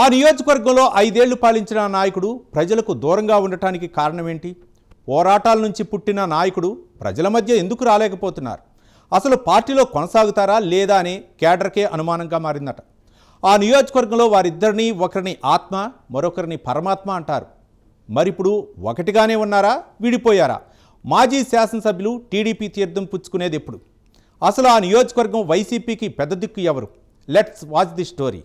ఆ నియోజకవర్గంలో ఐదేళ్ళు పాలించిన నాయకుడు ప్రజలకు దూరంగా ఉండటానికి కారణమేంటి? పోరాటాల నుంచి పుట్టిన నాయకుడు ప్రజల మధ్య ఎందుకు రాలేకపోతున్నారు? అసలు పార్టీలో కొనసాగుతారా లేదా అనే కేడర్కే అనుమానంగా మారిందట. ఆ నియోజకవర్గంలో వారిద్దరిని ఒకరిని ఆత్మ మరొకరిని పరమాత్మ అంటారు. మరిప్పుడు ఒకటిగానే ఉన్నారా? విడిపోయారా? మాజీ శాసనసభ్యులు టీడీపీ తీర్థం పుచ్చుకునేది ఎప్పుడు? అసలు ఆ నియోజకవర్గం వైసీపీకి పెద్ద దిక్కు ఎవరు? Let's watch the story.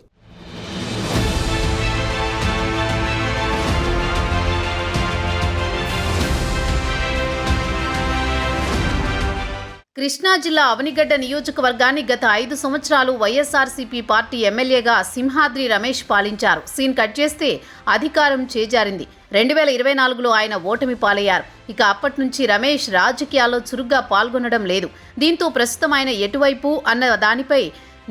Krishna జిల్లా అవనిగడ్డ నియోజకవర్గాన్ని గత ఐదు సంవత్సరాలు వైఎస్ఆర్సీపీ పార్టీ ఎమ్మెల్యేగా సింహాద్రి రమేష్ పాలించారు. సీన్ కట్ చేస్తే అధికారం చేజారింది. రెండు వేల ఇరవై నాలుగులో ఆయన ఓటమి పాలయ్యారు. ఇక అప్పటి నుంచి రమేష్ రాజకీయాల్లో చురుగ్గా పాల్గొనడం లేదు. దీంతో ప్రస్తుతం ఆయన ఎటువైపు అన్న దానిపై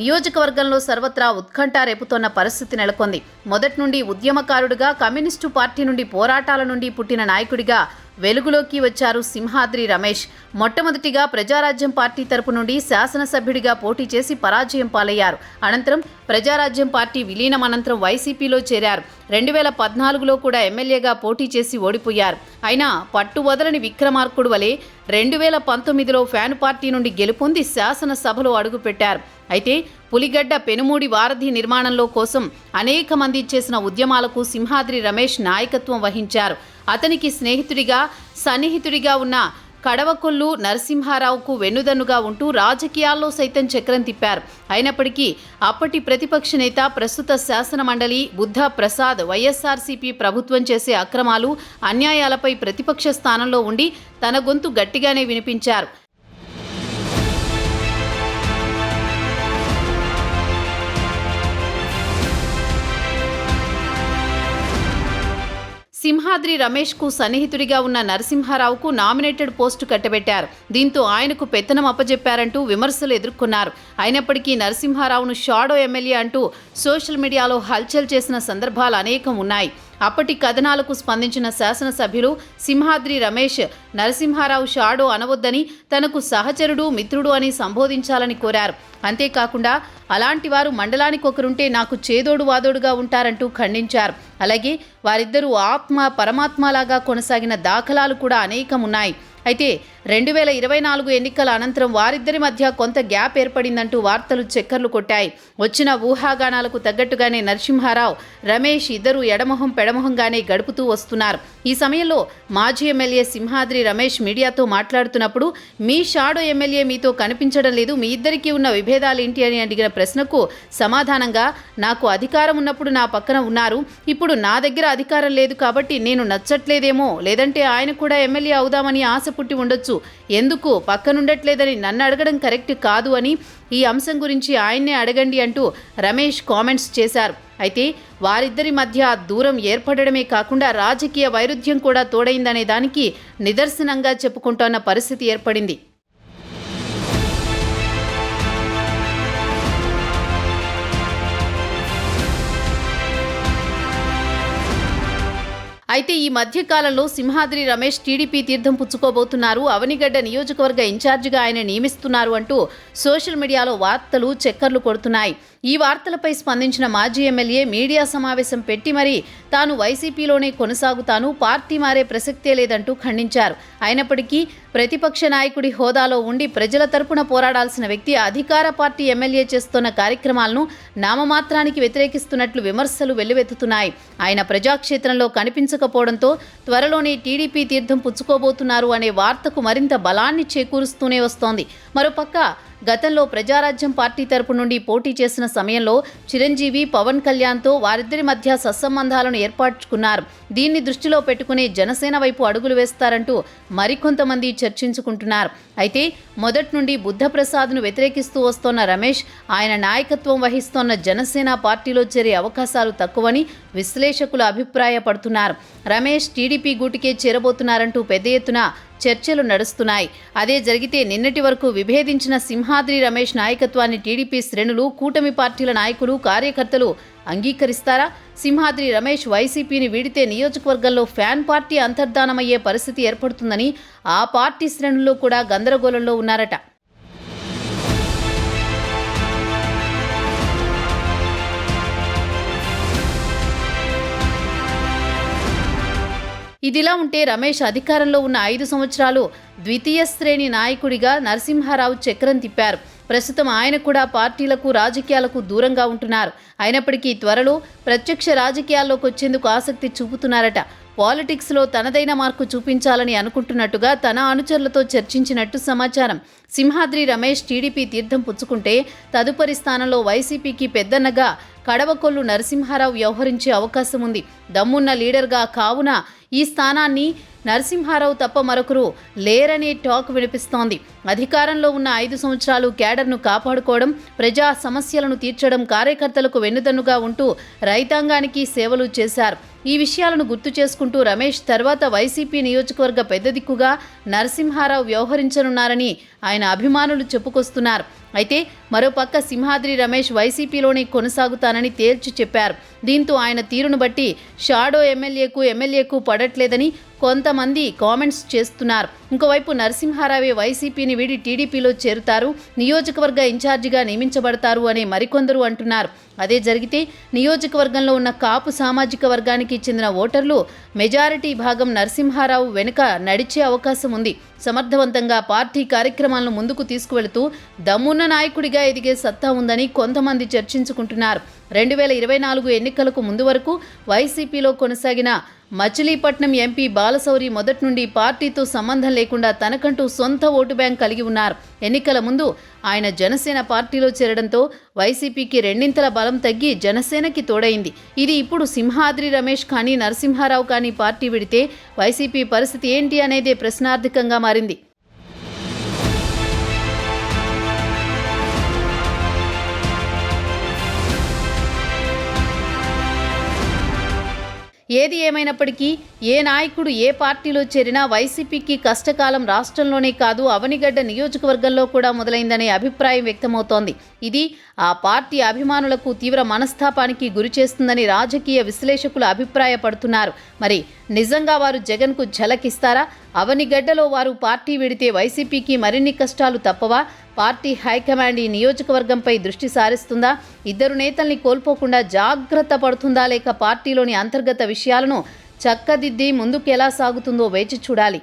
నియోజకవర్గంలో సర్వత్రా ఉత్కంఠ రేపుతోన్న పరిస్థితి నెలకొంది. మొదటి నుండి ఉద్యమకారుడిగా కమ్యూనిస్టు పార్టీ నుండి పోరాటాల నుండి పుట్టిన నాయకుడిగా వెలుగులోకి వచ్చారు సింహాద్రి రమేష్. మొట్టమొదటిగా ప్రజారాజ్యం పార్టీ తరపు నుండి శాసనసభ్యుడిగా పోటీ చేసి పరాజయం పాలయ్యారు. అనంతరం ప్రజారాజ్యం పార్టీ విలీనం అనంతరం వైసీపీలో చేరారు. రెండు వేల పద్నాలుగులో కూడా ఎమ్మెల్యేగా పోటీ చేసి ఓడిపోయారు. అయినా పట్టు వదలని విక్రమార్కుడు వలె రెండు వేల పంతొమ్మిదిలో ఫ్యాన్ పార్టీ నుండి గెలుపొంది శాసనసభలో అడుగుపెట్టారు. అయితే పులిగడ్డ పెనుమూడి వారధి నిర్మాణంలో కోసం అనేక మంది చేసిన ఉద్యమాలకు సింహాద్రి రమేష్ నాయకత్వం వహించారు. అతనికి స్నేహితుడిగా సన్నిహితుడిగా ఉన్న కడవకొల్లు నరసింహారావుకు వెన్నుదన్నుగా ఉంటూ రాజకీయాల్లో సైతం చక్రం తిప్పారు. అయినప్పటికీ అప్పటి ప్రతిపక్ష నేత ప్రస్తుత శాసన మండలి బుద్ధ ప్రసాద్ వైఎస్ఆర్సీపీ ప్రభుత్వం చేసే అక్రమాలు అన్యాయాలపై ప్రతిపక్ష స్థానంలో ఉండి తన గొంతు గట్టిగానే వినిపించారు. సింహాద్రి రమేష్కు సన్నిహితుడిగా ఉన్న నరసింహారావుకు నామినేటెడ్ పోస్టు కట్టబెట్టారు. దీంతో ఆయనకు పెత్తనం అప్పజెప్పారంటూ విమర్శలు ఎదుర్కొన్నారు. అయినప్పటికీ నరసింహారావును షాడో ఎమ్మెల్యే అంటూ సోషల్ మీడియాలో హల్చల్ చేసిన సందర్భాలు అనేకం ఉన్నాయి. అప్పటి కథనాలకు స్పందించిన శాసనసభ్యులు సింహాద్రి రమేష్ నరసింహారావు షాడో అనవద్దని తనకు సహచరుడు మిత్రుడు అని సంబోధించాలని కోరారు. అంతేకాకుండా అలాంటి వారు మండలానికి ఒకరుంటే నాకు చేదోడు వాదోడుగా ఉంటారంటూ ఖండించారు. అలాగే వారిద్దరూ ఆత్మ పరమాత్మలాగా కొనసాగిన దాఖలాలు కూడా అనేకం ఉన్నాయి అయితే రెండు వేల ఇరవై నాలుగు ఎన్నికల అనంతరం వారిద్దరి మధ్య కొంత గ్యాప్ ఏర్పడిందంటూ వార్తలు చక్కర్లు కొట్టాయి. వచ్చిన ఊహాగానాలకు తగ్గట్టుగానే నరసింహారావు రమేష్ ఇద్దరు ఎడమొహం పెడమొహంగానే గడుపుతూ వస్తున్నారు. ఈ సమయంలో మాజీ ఎమ్మెల్యే సింహాద్రి రమేష్ మీడియాతో మాట్లాడుతున్నప్పుడు మీ షాడో ఎమ్మెల్యే మీతో కనిపించడం లేదు మీ ఇద్దరికీ ఉన్న విభేదాలు ఏంటి అని అడిగిన ప్రశ్నకు సమాధానంగా నాకు అధికారం ఉన్నప్పుడు నా పక్కన ఉన్నారు. ఇప్పుడు నా దగ్గర అధికారం లేదు కాబట్టి నేను నచ్చట్లేదేమో. లేదంటే ఆయన కూడా ఎమ్మెల్యే అవుదామని ఆశ పుట్టి ఉండొచ్చు. ఎందుకు పక్కనుండట్లేదని నన్ను అడగడం కరెక్ట్ కాదు అని ఈ అంశం గురించి ఆయన్నే అడగండి అంటూ రమేష్ కామెంట్స్ చేశారు. అయితే వారిద్దరి మధ్య దూరం ఏర్పడడమే కాకుండా రాజకీయ వైరుధ్యం కూడా తోడైందనే దానికి నిదర్శనంగా చెప్పుకుంటోన్న పరిస్థితి ఏర్పడింది. అయితే ఈ మధ్యకాలంలో సింహాద్రి రమేష్ టీడీపీ తీర్థం పుచ్చుకోబోతున్నారు. అవనిగడ్డ నియోజకవర్గ ఇన్ఛార్జిగా ఆయన నియమిస్తున్నారు అంటూ సోషల్ మీడియాలో వార్తలు చక్కర్లు కొడుతున్నాయి. ఈ వార్తలపై స్పందించిన మాజీ ఎమ్మెల్యే మీడియా సమావేశం పెట్టి మరీ తాను వైసీపీలోనే కొనసాగుతాను పార్టీ మారే ప్రసక్తే లేదంటూ ఖండించారు. అయినప్పటికీ ప్రతిపక్ష నాయకుడి హోదాలో ఉండి ప్రజల తరపున పోరాడాల్సిన వ్యక్తి అధికార పార్టీ ఎమ్మెల్యే చేస్తున్న కార్యక్రమాలను నామమాత్రానికి వ్యతిరేకిస్తున్నట్లు విమర్శలు వెల్లువెత్తుతున్నాయి. ఆయన ప్రజాక్షేత్రంలో కనిపించకపోవడంతో త్వరలోనే టీడీపీ తీర్థం పుచ్చుకోబోతున్నారు అనే వార్తకు మరింత బలాన్ని చేకూరుస్తూనే వస్తోంది. మరోపక్క గతంలో ప్రజారాజ్యం పార్టీ తరపు నుండి పోటీ చేసిన సమయంలో చిరంజీవి పవన్ కళ్యాణ్తో వారిద్దరి మధ్య సత్సంబంధాలను ఏర్పరచుకున్నారు. దీన్ని దృష్టిలో పెట్టుకుని జనసేన వైపు అడుగులు వేస్తారంటూ మరికొంతమంది చర్చించుకుంటున్నారు. అయితే మొదటి నుండి బుద్ధప్రసాద్ను వ్యతిరేకిస్తూ వస్తోన్న రమేష్ ఆయన నాయకత్వం వహిస్తోన్న జనసేన పార్టీలో చేరే అవకాశాలు తక్కువని విశ్లేషకులు అభిప్రాయపడుతున్నారు. రమేష్ టీడీపీ గూటికే చేరబోతున్నారంటూ పెద్ద ఎత్తున చర్చలు నడుస్తున్నాయి. అదే జరిగితే నిన్నటి వరకు విభేదించిన సింహాద్రి రమేష్ నాయకత్వాన్ని టీడీపీ శ్రేణులు కూటమి పార్టీల నాయకులు కార్యకర్తలు అంగీకరిస్తారా? సింహాద్రి రమేష్ వైసీపీని వీడితే నియోజకవర్గంలో ఫ్యాన్ పార్టీ అంతర్ధానమయ్యే పరిస్థితి ఏర్పడుతుందని ఆ పార్టీ శ్రేణుల్లో కూడా గందరగోళంలో ఉన్నారట. ఇదిలా ఉంటే రమేష్ అధికారంలో ఉన్న ఐదు సంవత్సరాలు ద్వితీయ శ్రేణి నాయకుడిగా నరసింహారావు చక్రం తిప్పారు. ప్రస్తుతం ఆయన కూడా పార్టీలకు రాజకీయాలకు దూరంగా ఉంటున్నారు. అయినప్పటికీ త్వరలో ప్రత్యక్ష రాజకీయాల్లోకి వచ్చేందుకు ఆసక్తి చూపుతున్నారట. పాలిటిక్స్లో తనదైన మార్కు చూపించాలని అనుకుంటున్నట్టుగా తన అనుచరులతో చర్చించినట్టు సమాచారం. సింహాద్రి రమేష్ టీడీపీ తీర్థం పుచ్చుకుంటే తదుపరి స్థానంలో వైసీపీకి పెద్దన్నగా కడవకొల్లు నరసింహారావు వ్యవహరించే అవకాశం ఉంది. దమ్మున్న లీడర్గా కావున ఈ స్థానాన్ని నరసింహారావు తప్ప మరొకరు లేరనే టాక్ వినిపిస్తోంది. అధికారంలో ఉన్న ఐదు సంవత్సరాలు క్యాడర్ను కాపాడుకోవడం ప్రజా సమస్యలను తీర్చడం కార్యకర్తలకు వెన్నుదన్నుగా ఉంటూ రైతాంగానికి సేవలు చేశారు. ఈ విషయాలను గుర్తు చేసుకుంటూ రమేష్ తర్వాత వైసీపీ నియోజకవర్గ పెద్ద దిక్కుగా నరసింహారావు వ్యవహరించనున్నారని ఆయన అభిమానులు చెప్పుకొస్తున్నారు. అయితే మరోపక్క సింహాద్రి రమేష్ వైసీపీలోనే కొనసాగుతానని తేల్చి చెప్పారు. దీంతో ఆయన తీరును బట్టి షాడో ఎమ్మెల్యేకు ఎమ్మెల్యేకు పడట్లేదని కొంతమంది కామెంట్స్ చేస్తున్నారు. ఇంకోవైపు నరసింహారావు వైసీపీని వీడి టీడీపీలో చేరుతారు. నియోజకవర్గ ఇన్ఛార్జిగా నియమించబడతారు అని మరికొందరు అంటున్నారు. అదే జరిగితే నియోజకవర్గంలో ఉన్న కాపు సామాజిక వర్గానికి చెందిన ఓటర్లు మెజారిటీ భాగం నరసింహారావు వెనుక నడిచే అవకాశం ఉంది. సమర్థవంతంగా పార్టీ కార్యక్రమాలను ముందుకు తీసుకువెళుతూ దమ్మున్న నాయకుడిగా ఎదిగే సత్తా ఉందని కొంతమంది చర్చించుకుంటున్నారు. రెండు వేల ఇరవై నాలుగు ఎన్నికలకు ముందు వరకు వైసీపీలో కొనసాగిన మచిలీపట్నం ఎంపీ బాలశౌరి మొదటి నుండి పార్టీతో సంబంధం లేకుండా తనకంటూ సొంత ఓటు బ్యాంక్ కలిగి ఉన్నారు. ఎన్నికల ముందు ఆయన జనసేన పార్టీలో చేరడంతో వైసీపీకి రెండింతల బలం తగ్గి జనసేనకి తోడైంది. ఇది ఇప్పుడు సింహాద్రి రమేష్ కానీ నరసింహారావు కానీ పార్టీ విడితే వైసీపీ పరిస్థితి ఏంటి అనేదే ప్రశ్నార్థకంగా మారింది. ఏది ఏమైనప్పటికీ ఏ నాయకుడు ఏ పార్టీలో చేరినా వైసీపీకి కష్టకాలం రాష్ట్రంలోనే కాదు అవనిగడ్డ నియోజకవర్గంలో కూడా మొదలైందనే అభిప్రాయం వ్యక్తమవుతోంది. ఇది ఆ పార్టీ అభిమానులకు తీవ్ర మనస్తాపానికి గురి చేస్తుందని రాజకీయ విశ్లేషకులు అభిప్రాయపడుతున్నారు. మరి నిజంగా వారు జగన్కు ఝలకిస్తారా? అవనిగడ్డలో వారు పార్టీ విడితే వైసీపీకి మరిన్ని కష్టాలు తప్పవా? పార్టీ హైకమాండ్ ఈ నియోజకవర్గంపై దృష్టి సారిస్తుందా? ఇద్దరు నేతల్ని కోల్పోకుండా జాగ్రత్త పడుతుందా లేక పార్టీలోని అంతర్గత విషయాలను చక్కదిద్ది ముందుకెలా సాగుతుందో వేచి చూడాలి.